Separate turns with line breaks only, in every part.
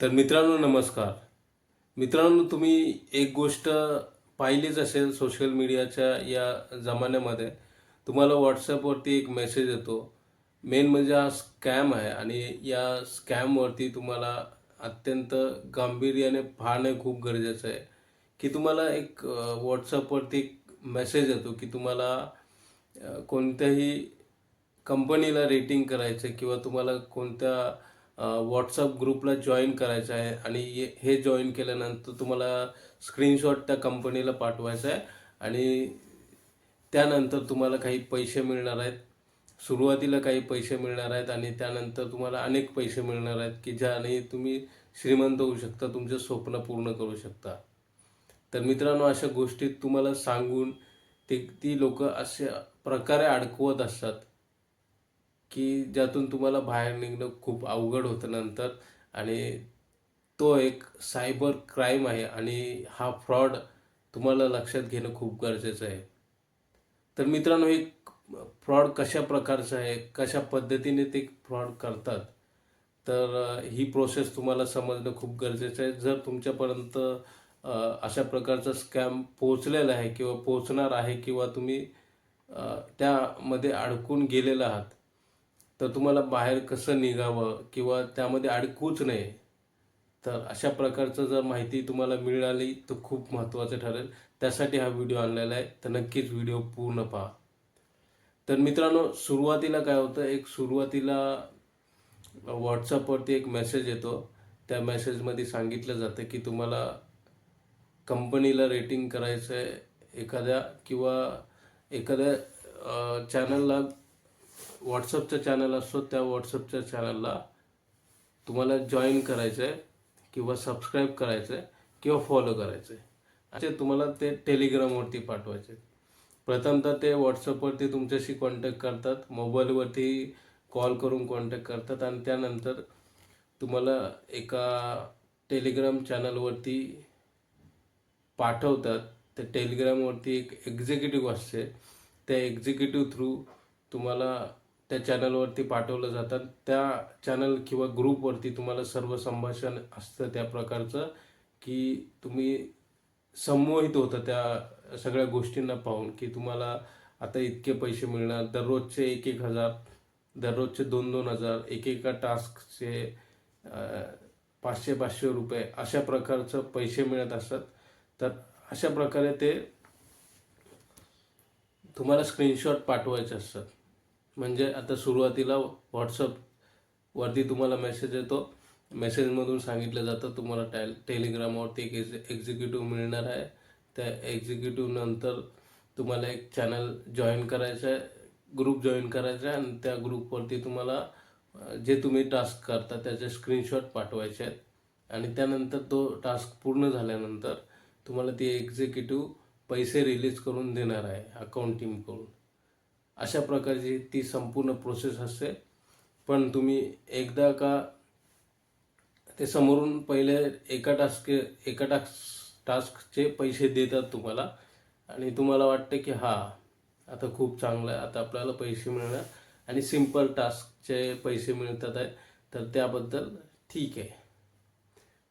तर मित्रांनो नमस्कार. मित्रांनो तुम्ही एक गोष्ट पाहिलीच असेल सोशल मीडियाच्या या जमान्यामध्ये. तुम्हाला व्हॉट्सॲपवरती एक मेसेज येतो. मेन म्हणजे हा स्कॅम आहे आणि या स्कॅमवरती तुम्हाला अत्यंत गांभीर्याने पाहणे खूप गरजेचं आहे. की तुम्हाला एक व्हॉट्सअपवरती एक मेसेज येतो की तुम्हाला कोणत्याही कंपनीला रेटिंग करायचं आहे किंवा तुम्हाला कोणत्या व्हॉट्सअप ग्रुपला जॉईन करायचं आहे आणि हे जॉईन केल्यानंतर तुम्हाला स्क्रीनशॉट त्या कंपनीला पाठवायचा आहे आणि त्यानंतर तुम्हाला काही पैसे मिळणार आहेत. सुरुवातीला काही पैसे मिळणार आहेत आणि त्यानंतर तुम्हाला अनेक पैसे मिळणार आहेत की ज्याने तुम्ही श्रीमंत होऊ शकता तुमचं स्वप्न पूर्ण करू शकता. तर मित्रांनो अशा गोष्टीत तुम्हाला सांगून ते ती लोक अशा प्रकारे अडकवत असतात. की ज्यातून तुम्हाला बाहेर निघणं खूप अवघड होतं नंतर. आणि तो एक सायबर क्राईम आहे आणि हा फ्रॉड तुम्हाला लक्षात घेणं खूप गरजेचं आहे. तर मित्रांनो हे फ्रॉड कशा प्रकारचं आहे कशा पद्धतीने ते फ्रॉड करतात तर ही प्रोसेस तुम्हाला समजणं खूप गरजेचं आहे. जर तुमच्यापर्यंत अशा प्रकारचा स्कॅम पोहोचलेला आहे किंवा पोहोचणार आहे किंवा तुम्ही त्यामध्ये अडकून गेलेला आहात तर तुम्हाला बाहेर कसं निघावं किंवा त्यामध्ये अडकूच नये तर अशा प्रकारचं जर माहिती तुम्हाला मिळाली तर खूप महत्त्वाचं ठरेल. त्यासाठी हा व्हिडिओ आणलेला आहे तर नक्कीच व्हिडिओ पूर्ण पहा. तर मित्रांनो सुरुवातीला काय होतं एक सुरुवातीला व्हॉट्सअपवरती एक मेसेज येतो. त्या मेसेजमध्ये सांगितलं जातं की तुम्हाला कंपनीला रेटिंग करायचं आहे एखाद्या किंवा एखाद्या चॅनलला व्हॉट्सअपचा चॅनल असतो त्या व्हॉट्सअपच्या चॅनलला तुम्हाला जॉईन करायचं आहे किंवा सबस्क्राईब करायचं आहे किंवा फॉलो करायचं आहे असे तुम्हाला ते टेलिग्रामवरती पाठवायचे. प्रथमतः ते व्हॉट्सअपवरती तुमच्याशी कॉन्टॅक्ट करतात. मोबाईलवरती कॉल करून कॉन्टॅक्ट करतात आणि त्यानंतर तुम्हाला एका टेलिग्राम चॅनलवरती पाठवतात. त्या टेलिग्रामवरती एक एक्झिक्युटिव्ह असते. त्या एक्झिक्युटिव्ह थ्रू तुम्हाला त्या चॅनलवरती पाठवलं जातात त्या चॅनल किंवा ग्रुपवरती तुम्हाला सर्व संभाषण असतं त्या प्रकारचं की तुम्ही संमोहित होतं त्या सगळ्या गोष्टींना पाहून की तुम्हाला आता इतके पैसे मिळणार. दररोजचे एक एक हजार दररोजचे दोन दोन हजार एकेका टास्कचे पाचशे पाचशे रुपये अशा प्रकारचं पैसे मिळत असतात. तर अशा प्रकारे ते तुम्हाला स्क्रीनशॉट पाठवायचे असतात. म्हणजे आता सुरुवातीला व्हॉट्सअपवरती तुम्हाला मेसेज येतो. मेसेजमधून सांगितलं जातं तुम्हाला टॅल टेलिग्रामवरती एक एक्झिक्युटिव्ह मिळणार आहे. त्या एक्झिक्युटिव्हनंतर तुम्हाला एक चॅनल जॉईन करायचं आहे ग्रुप जॉईन करायचा आहे आणि त्या ग्रुपवरती तुम्हाला जे तुम्ही टास्क करता त्याचे स्क्रीनशॉट पाठवायचे आहेत. आणि त्यानंतर तो टास्क पूर्ण झाल्यानंतर तुम्हाला ती एक्झिक्युटिव्ह पैसे रिलीज करून देणार आहे अकाउंट टीमकडून अशा प्रकारची ती संपूर्ण प्रोसेस असते. पण तुम्ही एकदा का ते समोरून पहिले एका टास्क एका टास्क टास्कचे पैसे देतात तुम्हाला. आणि तुम्हाला वाटते की हा आता खूप चांगलं आहे आता आपल्याला पैसे मिळणार. आणि सिंपल टास्कचे पैसे मिळतात आहे. तर त्याबद्दल ठीक आहे.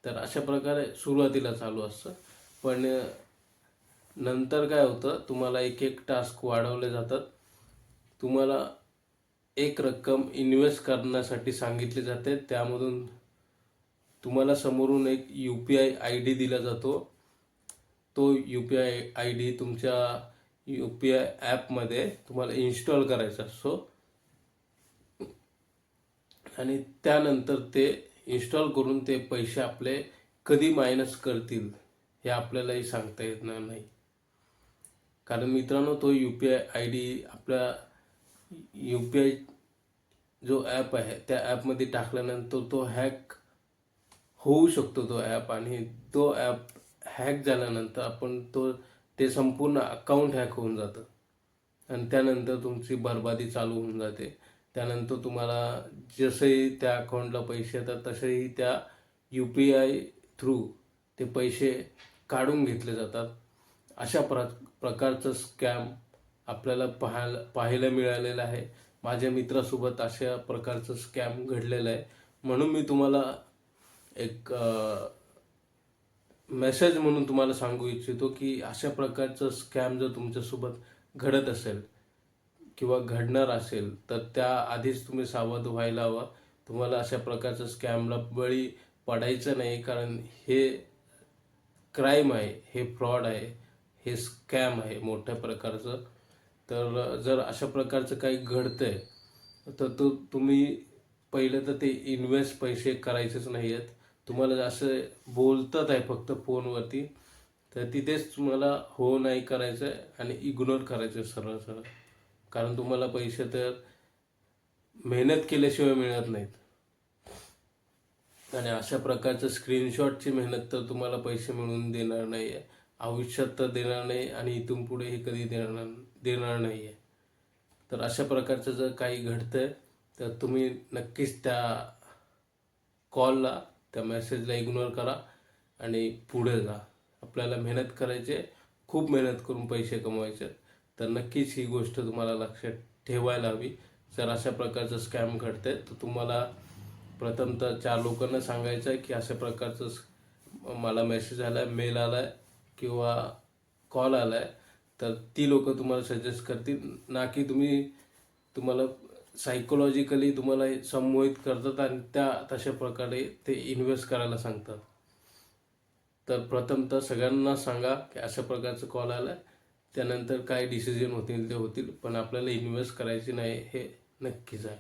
तर अशा प्रकारे सुरुवातीला चालू असतं. पण नंतर काय होतं तुम्हाला एक एक टास्क वाढवले जातात. तुम्हाला एक रक्कम इन्व्हेस्ट करण्यासाठी सांगितली जाते. त्यामधून तुम्हाला समोरून एक U P I I D दिला जातो. तो U P I I D तुमच्या यू पी आय ॲपमध्ये तुम्हाला इन्स्टॉल करायचा असतो. आणि त्यानंतर ते इन्स्टॉल करून ते पैसे आपले कधी मायनस करतील हे आपल्यालाही सांगता येणार नाही. कारण मित्रांनो तो U P I I D आपल्या यू पी आय जो ॲप आहे त्या ॲपमध्ये टाकल्यानंतर तो हॅक होऊ शकतो तो ॲप आणि तो ॲप हॅक झाल्यानंतर आपण तो ते संपूर्ण अकाउंट हॅक होऊन जातं. आणि त्यानंतर तुमची बरबादी चालू होऊन जाते. त्यानंतर तुम्हाला जसंही त्या अकाउंटला पैसे येतात तसेही त्या यू पी आय थ्रू ते पैसे काढून घेतले जातात. अशा प्र प्रकारचं स्कॅम आपल्याला पाहायला पाहायला मिळालेलं आहे. माझ्या मित्रासोबत अशा प्रकारचं स्कॅम घडलेलं आहे. म्हणून मी तुम्हाला एक मेसेज म्हणून तुम्हाला सांगू इच्छितो की अशा प्रकारचं स्कॅम जर तुमच्यासोबत घडत असेल किंवा घडणार असेल तर त्या आधीच तुम्ही सावध व्हायला हवं. तुम्हाला अशा प्रकारचं स्कॅमला बळी पडायचं नाही कारण हे क्राईम आहे हे फ्रॉड आहे हे स्कॅम आहे मोठ्या प्रकारचं. तर जर अशा प्रकारचं काही घडतंय तर तो तुम्ही पहिले तर ते इन्व्हेस्ट पैसे करायचेच नाही आहेत तुम्हाला असं बोलतात आहे फक्त फोनवरती तर तिथेच तुम्हाला हो नाही करायचं आहे आणि इग्नोर करायचं आहे सरळ सरळ. कारण तुम्हाला पैसे तर मेहनत केल्याशिवाय मिळत नाहीत. आणि अशा प्रकारचं स्क्रीनशॉटची मेहनत तर तुम्हाला पैसे मिळवून देणार नाही आहे आयुष्यात तर देणार नाही आणि इथून पुढे हे कधी देणार देणार नाही आहे तर अशा प्रकारचं जर काही घडतंय तर तुम्ही नक्कीच त्या कॉलला त्या मेसेजला इग्नोर करा आणि पुढे जा. आपल्याला मेहनत करायची आहे, खूप मेहनत करून पैसे कमवायचे आहेत. तर नक्कीच ही गोष्ट तुम्हाला लक्षात ठेवायला हवी. जर अशा प्रकारचं स्कॅम घडते तर तुम्हाला प्रथमतः चार लोकांना सांगायचं आहे की अशा प्रकारचं मला मेसेज आला आहे मेल आला आहे किंवा कॉल आला आहे तर ती लोक तुम्हाला सजेस्ट करतील. ना की तुम्ही तुम्हाला सायकोलॉजिकली तुम्हाला संमोहित करतात आणि त्या तशा प्रकारे ते इन्व्हेस्ट करायला सांगतात. तर प्रथमतः सगळ्यांना सांगा की अशा प्रकारचं कॉल आलाय. त्यानंतर काय डिसिजन होतील ते होतील पण आपल्याला इन्व्हेस्ट करायचे नाही हे नक्कीच आहे.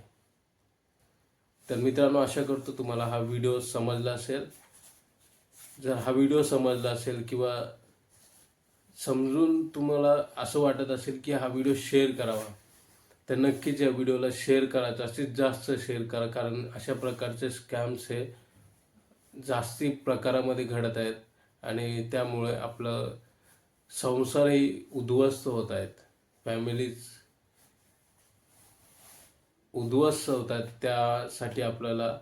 तर मित्रांनो आशा करतो तुम्हाला हा व्हिडिओ समजला असेल. जर हा व्हिडिओ समजला असेल किंवा समजून तुम्हाला असं वाटत असेल की हा व्हिडिओ शेअर करावा तर नक्कीच या व्हिडिओला शेअर करा जास्तीत जास्त शेअर करा कारण अशा प्रकारचे स्कॅम्स हे जास्ती प्रकारामध्ये घडत आहेत आणि त्यामुळे आपलं संसारही उद्ध्वस्त होत आहेत. फॅमिलीज उद्ध्वस्त होत आहेत. त्यासाठी आपल्याला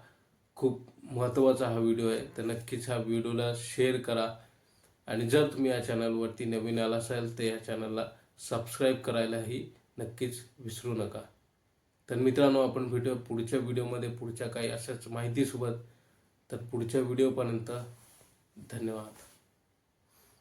खूप महत्त्वाचा हा व्हिडिओ आहे. तर नक्कीच हा व्हिडिओला शेअर करा. आणि जर तुम्ही या चॅनलवरती नवीन आला असाल तर या चॅनलला सबस्क्राईब करायलाही नक्कीच विसरू नका. तर मित्रांनो आपण व्हिडिओ पुढच्या व्हिडिओमध्ये पुढच्या काही अशाच माहितीसोबत तर पुढच्या व्हिडिओपर्यंत धन्यवाद.